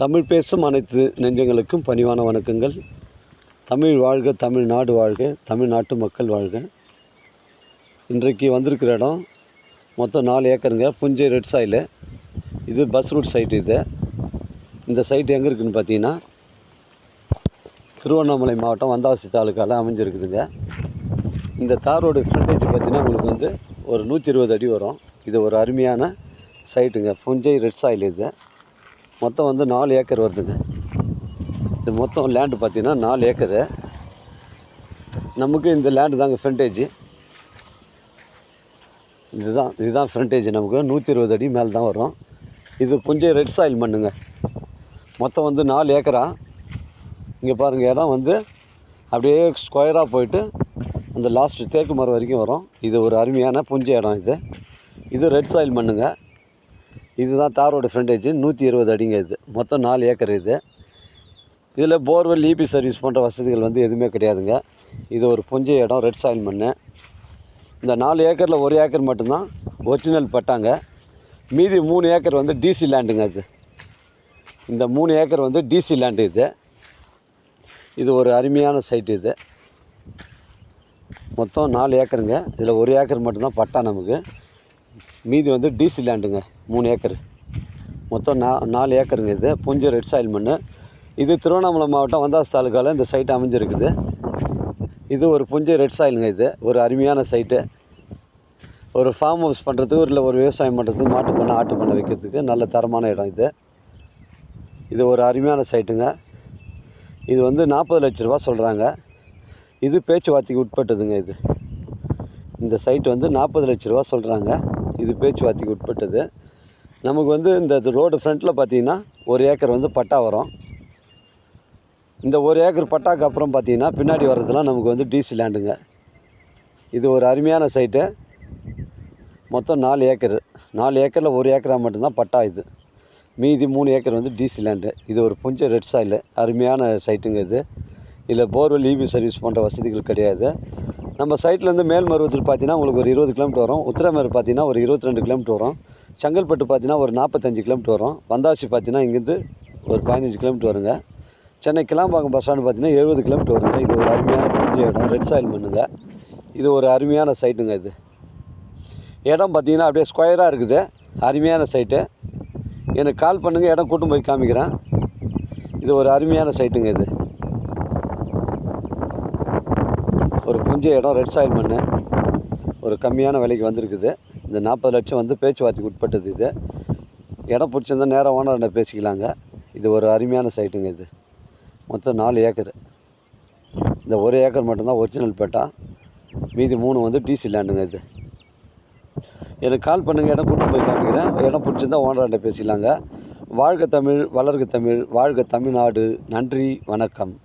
தமிழ் பேசும் அனைத்து நெஞ்சங்களுக்கும் பணிவான வணக்கங்கள். தமிழ் வாழ்க தமிழ்நாடு வாழ்க தமிழ்நாட்டு மக்கள் வாழ்க. இன்றைக்கு வந்திருக்கிற இடம் மொத்தம் நாலு ஏக்கருங்க. புஞ்சை ரெட் சாயில். இது பஸ் ரூட் சைட் இது. இந்த சைட் எங்கே இருக்குதுன்னு பார்த்தீங்கன்னா திருவண்ணாமலை மாவட்டம் வந்தாசி தாலுக்காவில் அமைஞ்சிருக்குதுங்க. இந்த தார் ரோடு ஃப்ரண்டேஜ் பார்த்தீங்கன்னா உங்களுக்கு வந்து ஒரு நூற்றி இருபது அடி வரும். இது ஒரு அருமையான சைட்டுங்க. புஞ்சை ரெட் சாயில் இது. மொத்தம் வந்து நாலு ஏக்கர் வருதுங்க. இது மொத்தம் லேண்டு பார்த்திங்கன்னா நாலு ஏக்கரு. நமக்கு இந்த லேண்டு தாங்க ஃப்ரண்டேஜ் இதுதான் இதுதான் ஃப்ரண்டேஜ் நமக்கு. நூற்றி இருபது அடி மேலே தான் வரும். இது புஞ்சை ரெட் சாயில் மண்ணுங்க. மொத்தம் வந்து நாலு ஏக்கரா? இங்கே பாருங்கள் இடம் வந்து அப்படியே ஸ்கொயராக போயிட்டு அந்த லாஸ்ட்டு தேக்கு மரம் வரைக்கும் வரும். இது ஒரு அருமையான புஞ்சை இடம் இது. இது ரெட் சாயில் மண்ணுங்க. இதுதான் தாரோட ஃப்ரண்டேஜ் நூற்றி இருபது அடிங்க இது. மொத்தம் நாலு ஏக்கர் இது. இதில் போர்வெல் இபி சர்வீஸ் போன்ற வசதிகள் வந்து எதுவுமே கிடையாதுங்க. இது ஒரு புஞ்ச இடம் ரெட் சாயில் மண் இந்த நாலு ஏக்கரில் ஒரு ஏக்கர் மட்டும்தான் ஒரிஜினல் பட்டாங்க. மீதி மூணு ஏக்கர் வந்து டிசி லேண்டுங்க அது இந்த மூணு ஏக்கர் வந்து டிசி லேண்டு இது. இது ஒரு அருமையான சைட்டு இது. மொத்தம் நாலு ஏக்கருங்க. இதில் ஒரு ஏக்கர் மட்டும்தான் பட்டா நமக்கு. மீதி வந்து டிசி லேண்டுங்க மூணு ஏக்கர். மொத்தம் நா நாலு ஏக்கருங்க இது. புஞ்சை ரெட் சாயில் மண் இது திருவண்ணாமலை மாவட்டம் வந்தாஸ் தாலுக்காவில் இந்த சைட் அமைஞ்சிருக்குது. இது ஒரு புஞ்சு ரெட் சாயிலுங்க இது. ஒரு அருமையான சைட்டு ஒரு ஃபார்ம் ஹவுஸ் பண்ணுறதுக்கு இல்லை ஒரு விவசாயம் பண்ணுறதுக்கு மாட்டு பண்ணை ஆட்டு பண்ணை வைக்கிறதுக்கு நல்ல தரமான இடம் இது. இது ஒரு அருமையான சைட்டுங்க இது வந்து நாற்பது லட்ச ரூபா சொல்கிறாங்க இது பேச்சுவார்த்தைக்கு உட்பட்டதுங்க இது. இந்த சைட் வந்து நாற்பது லட்ச ரூபா சொல்கிறாங்க இது பேச்சுவார்த்தைக்கு உட்பட்டது. நமக்கு வந்து இந்த ரோடு ஃப்ரண்ட்டில் பார்த்தீங்கன்னா ஒரு ஏக்கர் வந்து பட்டா வரும். இந்த ஒரு ஏக்கர் பட்டாக்கு அப்புறம் பார்த்தீங்கன்னா பின்னாடி வர்றதுலாம் நமக்கு வந்து டிசி லேண்டுங்க இது ஒரு அருமையான சைட்டு மொத்தம் நாலு ஏக்கர். நாலு ஏக்கரில் ஒரு ஏக்கராக மட்டும்தான் பட்டா இது. மீதி மூணு ஏக்கர் வந்து டிசி லேண்டு இது ஒரு புஞ்ச ரெட் சாயில் அருமையான சைட்டுங்க இது. இதில் போர்வெல் இபி சர்வீஸ் போன்ற வசதிகள் கிடையாது. நம்ம சைட்லேருந்து மேல்மருவத்தூர் பார்த்தீங்கன்னா உங்களுக்கு ஒரு இருபது கிலோமீட்டர் வரும். உத்திரமேர் பார்த்தீங்கன்னா ஒரு இருபத்தி ரெண்டு கிலோமீட்டர் வரும். செங்கல்பட்டு பார்த்தீங்கன்னா ஒரு நாற்பத்தஞ்சு கிலோமீட்டர் வரும். வந்தாசி பார்த்தீங்கன்னா இங்கேருந்து ஒரு பதினஞ்சு கிலோமீட்டர் வருங்க. சென்னை கிளாம்பாக்கம் பஸ் ஸ்டாண்டு பார்த்தீங்கன்னா எழுபது கிலோமீட்டர் வருங்க. இது ஒரு அருமையான புஞ்ச இடம். ரெட் சாயில் மண்ணுங்க. இது ஒரு அருமையான சைட்டுங்க இது. இடம் பார்த்தீங்கன்னா அப்படியே ஸ்கொயராக இருக்குது. அருமையான சைட்டு எனக்கு கால் பண்ணுங்கள் இடம் கூட்டும் போய் காமிக்கிறேன். இது ஒரு அருமையான சைட்டுங்க இது. ஒரு இடம் ரெட் சாயில் மண் ஒரு கம்மியான விலைக்கு வந்திருக்குது. இந்த நாற்பது லட்சம் வந்து பேச்சுவார்த்தைக்கு உட்பட்டது இது. இடம் பிடிச்சிருந்தா நேராக ஓனர்கிட்ட பேசிக்கலாங்க. இது ஒரு அருமையான சைட்டுங்க இது. மொத்தம் நாலு ஏக்கர். இந்த ஒரு ஏக்கர் மட்டும்தான் ஒரிஜினல் பேட்டா மீதி மூணு வந்து டிசி லேண்டுங்க இது. எனக்கு கால் பண்ணுங்கள் இடம் கூட்டு போய் காமிக்கிறேன். இடம் பிடிச்சிருந்தா ஓனர்கிட்ட பேசிக்கலாங்க. வாழ்க தமிழ் வளர்க தமிழ் வாழ்க தமிழ்நாடு. நன்றி வணக்கம்.